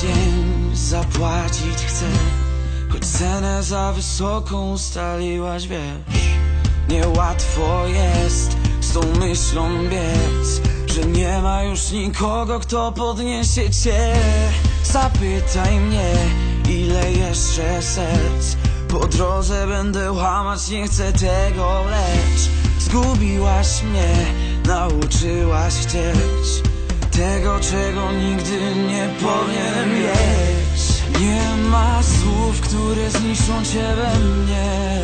dzień zapłacić chcę Choć cenę za wysoką ustaliłaś, wiesz. Niełatwo jest z tą myślą biec Że nie ma już nikogo, kto podniesie cię. Zapytaj mnie, ile jeszcze serc. Po drodze będę łamać, nie chcę tego, lecz Zgubiłaś mnie, nauczyłaś chcieć Tego, czego nigdy nie powinienem mieć Nie ma słów, które zniszczą cię we mnie.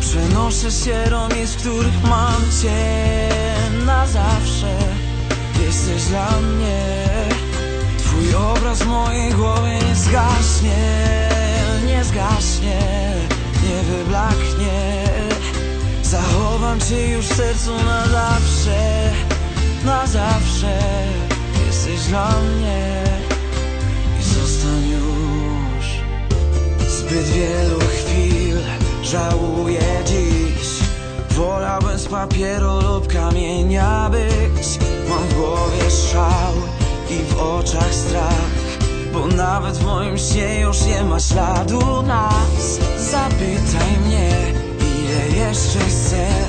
Przenoszę się do miejsc, w których mam cię na zawsze. Jesteś dla mnie. Twój obraz w mojej głowie nie zgaśnie Nie zgaśnie, nie wyblaknie. Zachowam cię już w sercu na zawsze Na zawsze. Jesteś dla mnie I zostań już. Zbyt wielu chwil żałuję dziś. Wolałbym z papieru lub kamienia być. Mam w głowie szał i w oczach strach Bo nawet w moim śnie już nie ma śladu nas. Zapytaj mnie, ile jeszcze drodze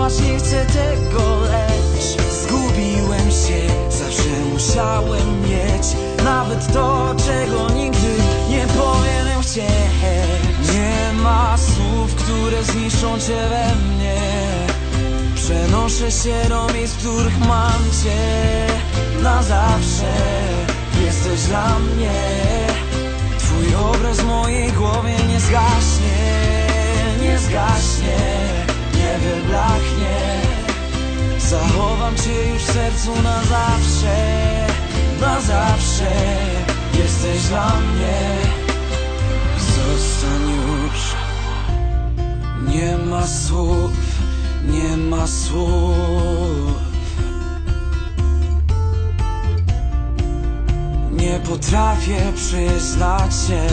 łamać, nie chcę tego lecz Zgubiłem się, zawsze musiałem mieć. Nawet to, czego nigdy nie powinienem chcieć. Nie ma słów, które zniszczą cię we mnie. Przenoszę się do miejsc, w których mam cię. Na zawsze jesteś dla mnie. Twój obraz w mojej głowie nie zgaśnie Nie zgaśnie, Zachowam cię już w sercu na zawsze Na zawsze. Jesteś dla mnie. Zostań już. Nie ma słów, nie ma słów. Nie potrafię przyznać się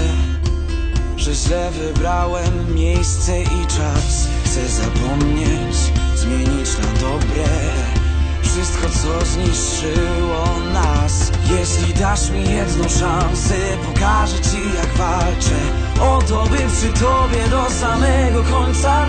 Że źle wybrałem miejsce i czas. Chcę zapomnieć, zmienić na dobre Wszystko co zniszczyło nas. Jeśli dasz mi jedną szansę Pokażę ci jak walczę. O to by przy tobie do samego końca